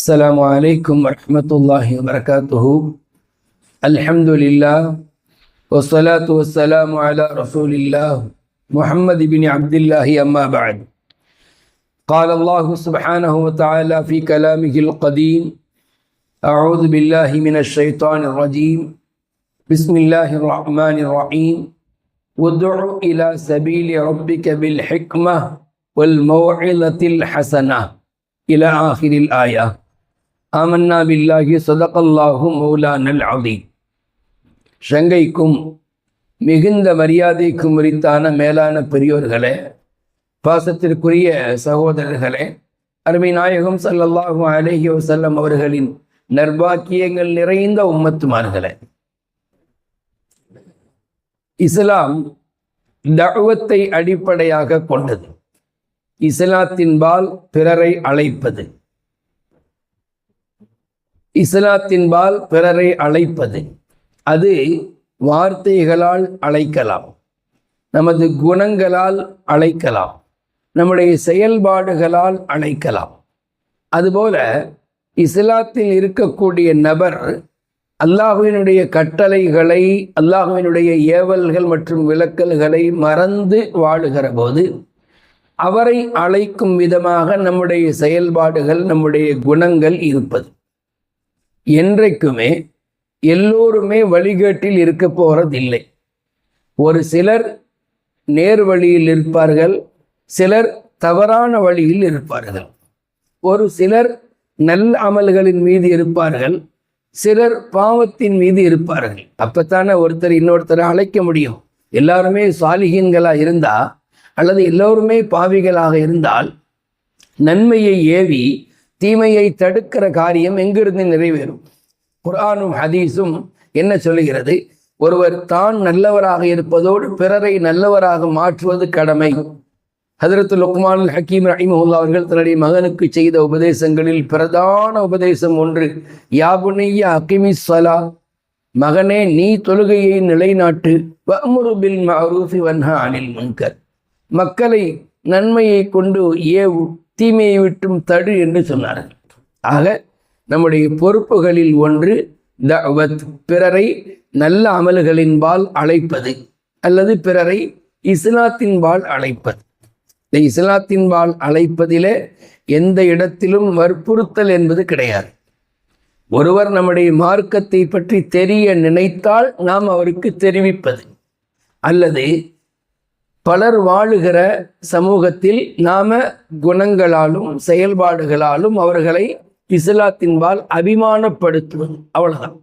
السلام عليكم ورحمة الله وبركاته. الحمد لله والصلاة والسلام على رسول الله محمد بن عبد الله أما بعد. قال الله سبحانه وتعالى في كلامه القديم أعوذ بالله من الشيطان الرجيم. بسم الله الرحمن الرحيم. وادع إلى سبيل ربك بالحكمة والموعظة الحسنة. إلى آخر الآية. ஆமன்னா பில்லாஹி சதகல்லாஹு மௌலா நல் அதி ஷங்கைக்கும் மிகுந்த மரியாதைக்கும் உரித்தான மேலான பெரியோர்களே பாசத்திற்குரிய சகோதரர்களே அருமை நாயகம் சல்லல்லாஹு அலஹி வசல்லம் அவர்களின் நர்பாக்கியங்கள் நிறைந்த உம்மத்துமார்களே. இஸ்லாம் தழுவத்தை அடிப்படையாக கொண்டது. இஸ்லாத்தின்பால் பிறரை அழைப்பது. இஸ்லாத்தின்பால் பிறரை அழைப்பது. அது வார்த்தைகளால் அழைக்கலாம். நமது குணங்களால் அழைக்கலாம். நம்முடைய செயல்பாடுகளால் அழைக்கலாம். அதுபோல இஸ்லாத்தில் இருக்கக்கூடிய நபர் அல்லாஹுவினுடைய கட்டளைகளை அல்லாஹுவினுடைய ஏவல்கள் மற்றும் விளக்கல்களை மறந்து வாழுகிற போது அவரை அழைக்கும் விதமாக நம்முடைய செயல்பாடுகள் நம்முடைய குணங்கள் இருப்பது. என்றைக்குமே எல்லோருமே வழிகேட்டில் இருக்க போறதில்லை. ஒரு சிலர் நேர் வழியில் இருப்பார்கள் சிலர் தவறான வழியில் இருப்பார்கள். ஒரு சிலர் நல் அமல்களின் மீது இருப்பார்கள் சிலர் பாவத்தின் மீது இருப்பார்கள். அப்பத்தானே ஒருத்தர் இன்னொருத்தரை அழைக்க முடியும். எல்லாருமே சாலிகீன்களா இருந்தா அல்லது எல்லோருமே பாவிகளாக இருந்தால் நன்மையை ஏவி தீமையை தடுக்கிற காரியம் எங்கிருந்து நிறைவேறும்? குரானும் ஹதீஸும் என்ன சொல்லுகிறது? ஒருவர் தான் நல்லவராக இருப்பதோடு பிறரை நல்லவராக மாற்றுவது கடமை. ஹதரத்து லுக்மான் ஹக்கீம் ரஹிமஹுல்லா அவர்கள் தன்னுடைய மகனுக்கு செய்த உபதேசங்களில் பிரதான உபதேசம் ஒன்று யாபுனைய அக்கிமி சலா மகனே நீ தொழுகையை நிலைநாட்டு வன்ஹா அனில் முன்கர். மக்களை நன்மையை கொண்டு ஏவு தீமையை விட்டும் தடு என்று சொன்னார்கள். ஆக நம்முடைய பொறுப்புகளில் ஒன்று தவத் பிறரை நல்ல அமல்களின்பால் அழைப்பது அல்லது பிறரை இஸ்லாத்தின்பால் அழைப்பது. இந்த இஸ்லாத்தின்பால் அழைப்பதிலே எந்த இடத்திலும் வற்புறுத்தல் என்பது கிடையாது. ஒருவர் நம்முடைய மார்க்கத்தை பற்றி தெரிய நினைத்தால் நாம் அவருக்கு தெரிவிப்பது. அல்லது பலர் வாழுகிற சமூகத்தில் நாம குணங்களாலும் செயல்பாடுகளாலும் அவர்களை இஸ்லாத்தின்பால் அபிமானப்படுத்துவது அவ்வளவுதான்.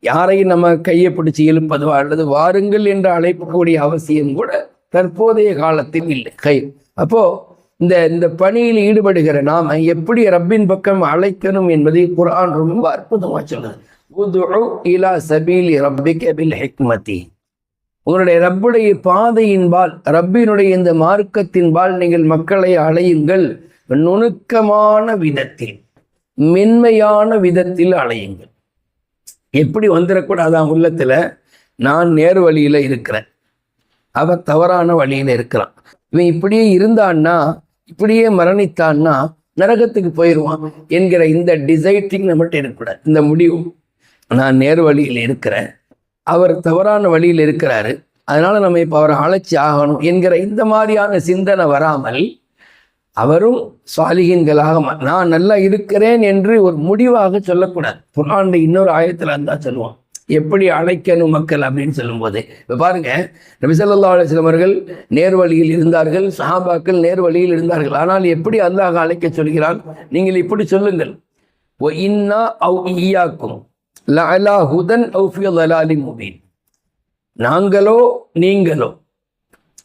யாரையும் நம்ம கையை பிடிச்சி இழுப்பதோ அல்லது வாருங்கள் என்று அழைக்கக்கூடிய அவசியம் கூட தற்போதைய காலத்தில் இல்லை. கை. அப்போ இந்த இந்த பணியில் ஈடுபடுகிற நாம எப்படி ரப்பின் பக்கம் அழைக்கணும் என்பதை குரான் ரொம்ப அற்புதமாக சொல்லுது. இலா சபீலி ரப்பிக பில் ஹிக்மதி. உங்களுடைய ரப்புடைய பாதையின்பால் ரப்பினுடைய இந்த மார்க்கத்தின்பால் நீங்கள் மக்களை அலையுங்கள். நுணுக்கமான விதத்தில் மென்மையான விதத்தில் அலையுங்கள். எப்படி வந்துடக்கூடாதான் உள்ளத்தில்? நான் நேர் வழியில் இருக்கிறேன். அவன் தவறான வழியில் இருக்கிறான். இவன் இப்படியே இருந்தான்னா இப்படியே மரணித்தான்னா நரகத்துக்கு போயிடுவான் என்கிற இந்த டிசைட்டிங் நம்மகிட்ட இருக்கக்கூடாது. இந்த முடிவு. நான் நேர் வழியில் இருக்கிறேன். அவர் தவறான வழியில் இருக்கிறாரு. அதனால நம்ம இப்போ அவரை அழைச்சி ஆகணும் என்கிற இந்த மாதிரியான சிந்தனை வராமல் அவரும் சுவாலிகின்களாக மா- நான் நல்லா இருக்கிறேன் என்று ஒரு முடிவாக சொல்லக்கூடாது. குர்ஆன்ல இன்னொரு ஆயத்தில் இருந்தால் சொல்லுவான். எப்படி அழைக்கணும் மக்கள் அப்படின்னு சொல்லும்போது. இப்போ பாருங்க நபிசல்லா ஸல்லல்லாஹு அவர்கள் நேர்வழியில் இருந்தார்கள் சஹாபாக்கள் நேர்வழியில் இருந்தார்கள். ஆனால் எப்படி அல்லாஹ் அழைக்க சொல்கிறான்? நீங்கள் இப்படி சொல்லுங்கள். ஒ இன்னா அவ் ஈயாக்கும். லஅலா ஹுதன் அவுஃபி அலாலி முபீன் நாங்களோ நீங்களோ.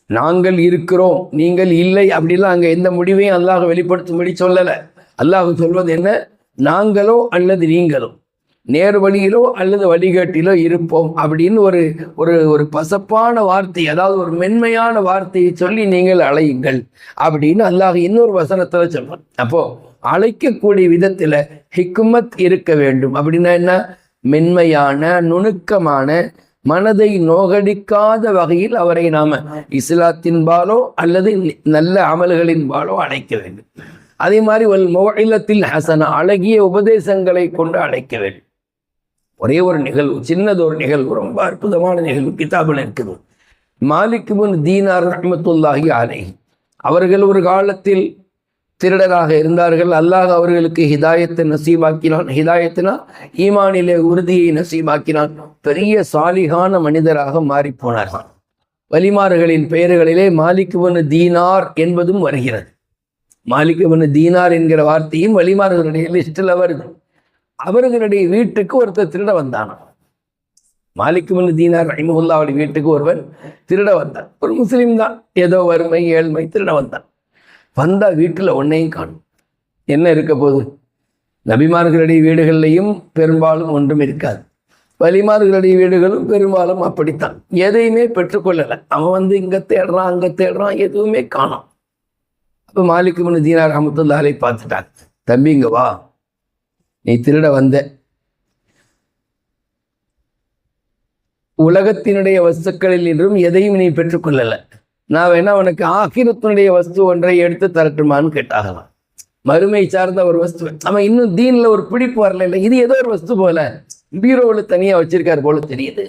நாங்கள் இருக்கிறோம் நீங்கள் இல்லை அப்படிலாம் அங்கே எந்த முடிவையும் அல்லாஹ் வெளிப்படுத்தும்படி சொல்லலை. அல்லாஹ் சொல்வது என்ன? நாங்களோ அல்லது நீங்களோ. நேர் வழியிலோ அல்லது வழிகாட்டிலோ இருப்போம் அப்படின்னு ஒரு ஒரு ஒரு பசப்பான வார்த்தை அதாவது ஒரு மென்மையான வார்த்தையை சொல்லி நீங்கள் அழையுங்கள் அப்படின்னு அல்லாஹ் இன்னொரு வசனத்தில் சொல்வான் அப்போது அழைக்கக்கூடிய விதத்தில் ஹிக்குமத் இருக்க வேண்டும். அப்படின்னா என்ன? மென்மையான நுணுக்கமான மனதை நோகடிக்காத வகையில் அவரை நாம இஸ்லாத்தின்பாலோ அல்லது நல்ல அமல்களின்பாலோ அழைக்க வேண்டும். அதே மாதிரி ஒரு மொழிலத்தில் ஹசன அழகிய உபதேசங்களை கொண்டு அழைக்க வேண்டும். ஒரே ஒரு நிகழ்வு சின்னது ஒரு நிகழ்வு ரொம்ப அற்புதமான நிகழ்வு கிதாபில் இருக்குது. மாலிக் முன் தீனார் ரஹமத்துல்லாஹி அலை அவர்கள் ஒரு காலத்தில் திருடராக இருந்தார்கள். அல்லாஹ் அவர்களுக்கு ஹிதாயத்தை நசீபாக்கினான். ஹிதாயத்தினா ஈமானிலே உறுதியை நசீபாக்கினான். பெரிய சாலிகான மனிதராக மாறி போனார்கள். வலிமார்களின் பெயர்களிலே மாலிக்குவனு தீனார் என்பதும் வருகிறது. மாலிக்குவனு தீனார் என்கிற வார்த்தையும் வலிமார்களுடைய லிஸ்டில் வருது. அவர்களுடைய வீட்டுக்கு ஒருத்தர் திருட வந்தான். மாலிக்குவனு தீனார் ரஹிமுல்லாவுடைய வீட்டுக்கு ஒருவன் திருட வந்தான். ஒரு முஸ்லீம் தான். ஏதோ வறுமை ஏழ்மை திருட வந்தான். வந்தால் வீட்டில் ஒன்றையும் காணும். என்ன இருக்க போகுது? நபிமார்களுடைய வீடுகள்லையும் பெரும்பாலும் ஒன்றும் இருக்காது. வலிமார்களுடைய வீடுகளும் பெரும்பாலும் அப்படித்தான். எதையுமே பெற்றுக்கொள்ளலை. அவன் வந்து இங்கே தேடுறான் அங்கே தேடுறான் எதுவுமே காணாம். அப்போ மாலிக் முன்னு தீனார் அமத்துல்லாலே பார்த்துட்டாங்க தம்பி இங்கே வா. நீ திருட வந்த. உலகத்தினுடைய வஸ்துக்களில் என்றும் எதையும் நீ பெற்றுக்கொள்ளலை. நான் வேணா உனக்கு ஆகிரத்தினுடைய வஸ்து ஒன்றை எடுத்து தரட்டுமான்னு கேட்டாகலாம். மறுமை சார்ந்த ஒரு வஸ்து. அவன் இன்னும் தீனில் ஒரு பிடிப்பு வரல இல்லை. இது ஏதோ ஒரு வஸ்து போல. பீரோவில் தனியாக வச்சிருக்காரு போல தெரியுது.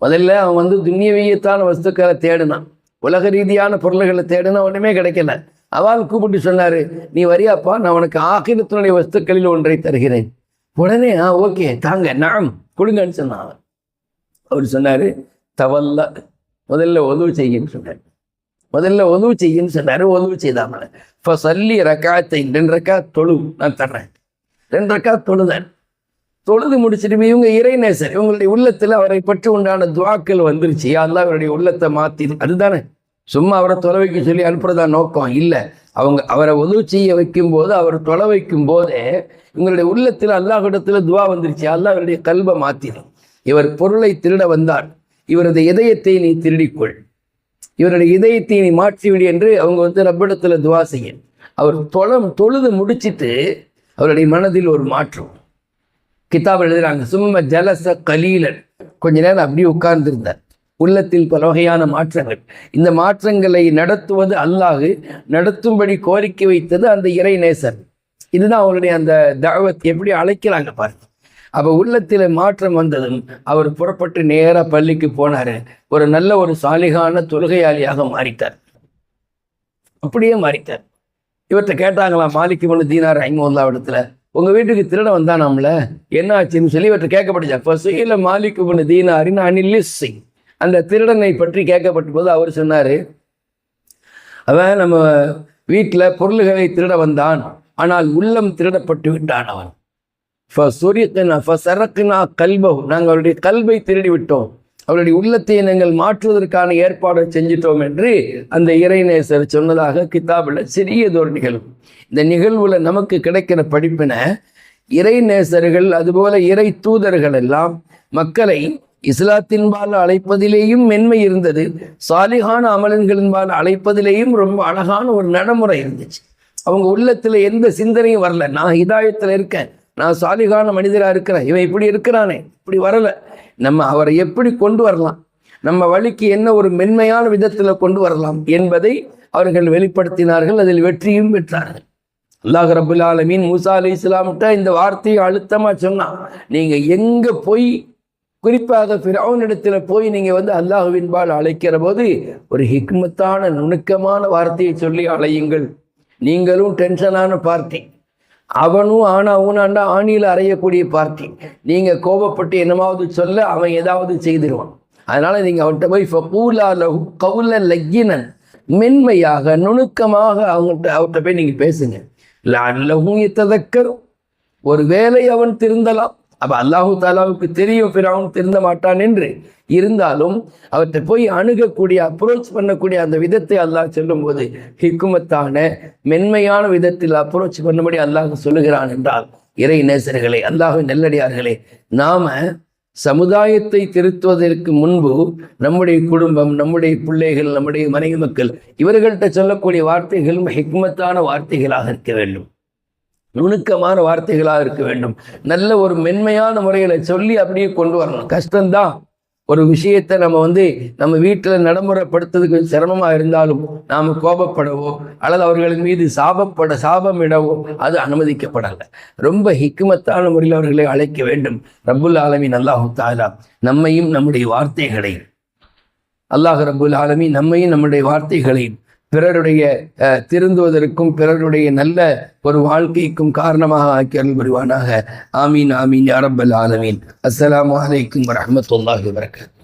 முதல்ல அவன் வந்து துண்ணியவியத்தான வஸ்துக்களை தேடினான். உலக ரீதியான பொருள்களை தேடினா ஒன்றுமே கிடைக்கல. அவால் கூப்பிட்டு சொன்னார் நீ வரியாப்பா நான் உனக்கு ஆகிரத்தினுடைய வஸ்துக்களில் ஒன்றை தருகிறேன். உடனே ஆ ஓகே தாங்க நாம் கொடுங்கன்னு சொன்னான் அவர் சொன்னார் தவல்ல முதல்ல உதவு செய்யுன்னு சொன்னார். முதல்ல உதவு செய்யுன்னு சொன்னார் உதவு செய்தாமல் இப்போ சல்லி ரக்காத்தை ரெண்டு ரக்கா தொழு நான் தர்றேன். ரெண்டு ரக்கா தொழுதேன் தொழுது முடிச்சிட்டு இவங்க இறைநேசர் இவங்களுடைய உள்ளத்தில் அவரை பற்றி உண்டான துவாக்கள் வந்துருச்சு. அதெல்லாம் அவருடைய உள்ளத்தை மாற்றி அதுதானே. சும்மா அவரை தொலை வைக்க சொல்லி அனுப்புறதா நோக்கம்? இல்லை. அவங்க அவரை உதவு செய்ய வைக்கும் போது அவர் தொலை வைக்கும் போதே இவங்களுடைய உள்ளத்தில் அல்லாஹிடத்தில் துவா வந்துருச்சு. அல்லாஹ் அவருடைய கல்வை மாற்றிடும் இவர் பொருளை திருட வந்தார். இவரது இதயத்தை நீ திருடிக்கொள். இவருடைய இதயத்தை நீ மாற்றிவிடு என்று அவங்க வந்து ரப்பிடத்தில் துவா செய்ய. அவர் தொலம் தொழுது முடிச்சிட்டு அவருடைய மனதில் ஒரு மாற்றம். கிதாப் எழுதுறாங்க சும்ம ஜலச கலீலன். கொஞ்ச நேரம் அப்படியே உட்கார்ந்திருந்தார். உள்ளத்தில் பல வகையான மாற்றங்கள். இந்த மாற்றங்களை நடத்துவது அல்லாஹு நடத்தும்படி கோரிக்கை வைத்தது அந்த இறை நேசன் இதுதான் அவருடைய அந்த தாவத். எப்படி அழைக்கிறாங்க பாருங்க. அப்போ உள்ளத்தில் மாற்றம் வந்ததும் அவர் புறப்பட்டு நேராக பள்ளிக்கு போனார். ஒரு நல்ல ஒரு சாலிகான தொழுகையாளியாக மாறிட்டார். அப்படியே மாறிட்டார். இவர்கிட்ட கேட்டாங்களாம் மாலிக்கு மனு தீனார் ஐமுல்லா இடத்துல உங்கள் வீட்டுக்கு திருட வந்தானாம்ல என்ன ஆச்சுன்னு சொல்லி இவர்கிட்ட கேட்கப்பட்டுச்சா ஃபர்ஸ்ட் மாலிக்கு மனு அனில் சிங் அந்த திருடனை பற்றி கேட்கப்பட்ட போது அவர் சொன்னார் அவன் நம்ம வீட்டில் பொருள்களை திருட வந்தான் ஆனால் உள்ளம் திருடப்பட்டு விட்டான் அவன். கல்பகு நாங்கள் அவருடைய கல்வை திருடி விட்டோம் அவருடைய உள்ளத்தை நாங்கள் மாற்றுவதற்கான ஏற்பாடு செஞ்சிட்டோம் என்று அந்த இறைநேசர் சொன்னதாக கிதாபில் சிறியதொரு நிகழ்வு. இந்த நிகழ்வுல நமக்கு கிடைக்கிற படிப்பினை இறைநேசர்கள் அதுபோல இறை தூதர்கள் எல்லாம் மக்களை இஸ்லாத்தின்பால் அழைப்பதிலேயும் மென்மை இருந்தது. சாலிகான அமலன்களின்பால் அழைப்பதிலேயும் ரொம்ப அழகான ஒரு நடைமுறை இருந்துச்சு. அவங்க உள்ளத்தில் எந்த சிந்தனையும் வரல. நான் இதாயத்தில் இருக்கேன். நான் சாலிகான மனிதராக இருக்கிறேன். இவன் இப்படி இருக்கிறானே. இப்படி வரலை. நம்ம அவரை எப்படி கொண்டு வரலாம்? நம்ம வழிக்கு என்ன ஒரு மென்மையான விதத்தில் கொண்டு வரலாம் என்பதை அவர்கள் வெளிப்படுத்தினார்கள். அதில் வெற்றியும் பெற்றார்கள். அல்லாஹ் ரபுல் ஆலமீன் மூசா அலி இஸ்லாம்கிட்ட இந்த வார்த்தையை அழுத்தமாக சொன்னான். நீங்கள் எங்கே போய் குறிப்பாக இடத்துல போய் நீங்கள் வந்து அல்லாஹுவின்பால் அழைக்கிற போது ஒரு ஹிக்மத்தான நுணுக்கமான வார்த்தையை சொல்லி அழையுங்கள் நீங்களும் டென்ஷனான பார்ட்டி. அவனும் ஆனா ஊனாண்டா ஆணியில் அறையக்கூடிய பார்ட்டி நீங்கள் கோபப்பட்டு என்னமாவது சொல்ல அவன் ஏதாவது செய்திருவான். அதனால் நீங்கள் அவன்கிட்ட போய் ஃபூலா லஹு கவுல லக்கினன். மென்மையாக நுணுக்கமாக அவங்கள்ட்ட அவர்கிட்ட போய் நீங்கள் பேசுங்க. லஹும் எத்ததக்கரும் ஒரு வேலை அவன் திருந்தலாம். அப்போ அல்லாஹு தாலாவுக்கு தெரியும் பிறவன் திருந்த மாட்டான் என்று. இருந்தாலும் அவற்றை போய் அணுகக்கூடிய அப்ரோச் பண்ணக்கூடிய அந்த விதத்தை அல்லாஹ் சொல்லும்போது ஹிக்குமத்தான மென்மையான விதத்தில் அப்ரோச் பண்ணும்படி அல்லாஹ் சொல்லுகிறான் என்றால் இறை நேசர்களே அல்லாஹு நெல்லடியார்களே நாம சமுதாயத்தை திருத்துவதற்கு முன்பு நம்முடைய குடும்பம் நம்முடைய பிள்ளைகள் நம்முடைய மனைவி மக்கள் இவர்கள்ட்ட சொல்லக்கூடிய வார்த்தைகள் ஹிக்மத்தான வார்த்தைகளாக இருக்க வேண்டும். நுணுக்கமான வார்த்தைகளாக இருக்க வேண்டும். நல்ல ஒரு மென்மையான முறையில் சொல்லி அப்படியே கொண்டு வரணும். கஷ்டம்தான். ஒரு விஷயத்தை நம்ம வந்து நம்ம வீட்டில் நடைமுறைப்படுத்துறதுக்கு சிரமமாக இருந்தாலும் நாம் கோபப்படவோ அல்லது அவர்களின் மீது சாபப்பட சாபமிடவோ அது அனுமதிக்கப்படலை. ரொம்ப ஹிக்குமத்தான முறையில் அவர்களை அழைக்க வேண்டும். ரப்புல் ஆலமி அல்லாஹு தாலா நம்மையும் நம்முடைய வார்த்தைகளையும். அல்லாஹ் ரபுல் ஆலமி நம்மையும் நம்முடைய வார்த்தைகளையும் பிறருடைய அஹ், திருந்துவதற்கும் பிறருடைய நல்ல ஒரு வாழ்க்கைக்கும் காரணமாக ஆக்கி வருவானாக புரிவானாக ஆமீன் ஆமீன் யா ஆலமீன். அஸ்லாம் அலைக்கும் வரமத்துல்லாஹி வரகாத்